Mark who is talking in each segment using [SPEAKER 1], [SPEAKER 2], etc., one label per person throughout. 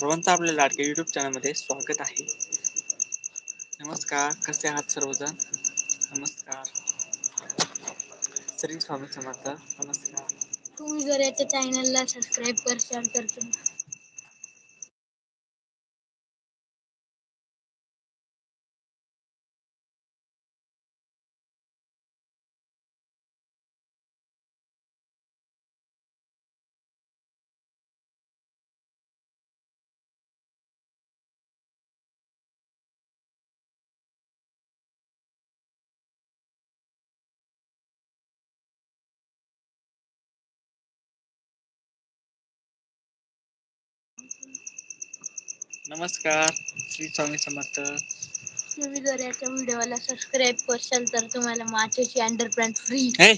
[SPEAKER 1] सर्वांचं आपल्या लाडक्या युट्यूब चॅनलमध्ये स्वागत आहे. नमस्कार कसे आहात सर्वजण? नमस्कार. श्री स्वामी समर्थ नमस्कार.
[SPEAKER 2] तुम्ही जर याच्या चॅनलला सबस्क्राईब करशाल तर तुम्ही
[SPEAKER 1] नमस्कार श्री स्वामी समर्थ.
[SPEAKER 2] तुम्ही जर याच्या व्हिडिओला सबस्क्राईब करशाल तर तुम्हाला माचेची अंडरपॅन्ट फ्री
[SPEAKER 1] हे?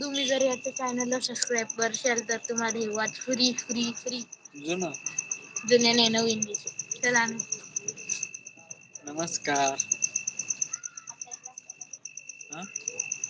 [SPEAKER 2] तुम्ही जर याच्या चॅनलला सबस्क्राईब करशाल तर तुम्हाला ही वॉच फ्री फ्री फ्री
[SPEAKER 1] जुनं.
[SPEAKER 2] जुन्याने नवीन दिसेल. चला.
[SPEAKER 1] नमस्कार.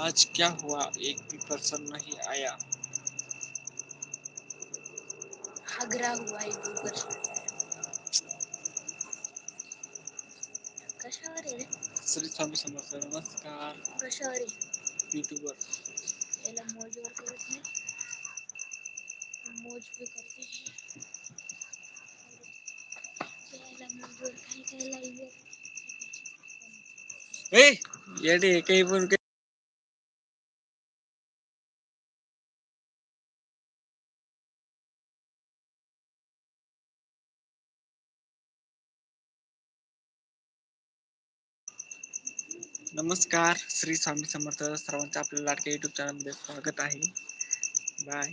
[SPEAKER 1] आज क्या हुआ? एक भी पर्सन नहीं आया।
[SPEAKER 2] आग्रा हुआ एक पर्सन कशावर आहे रे
[SPEAKER 1] श्री स्वामी समर्थ नमस्कार।
[SPEAKER 2] कशावर आहे
[SPEAKER 1] युट्यूबवर
[SPEAKER 2] याला मोजवर करत नाही मोज भी करते याला लाईव्ह
[SPEAKER 1] ए येडे काही पण नमस्कार श्री स्वामी समर्थ सर्वांचं आपल्या लाडक्या युट्यूब चॅनलमध्ये स्वागत आहे. बाय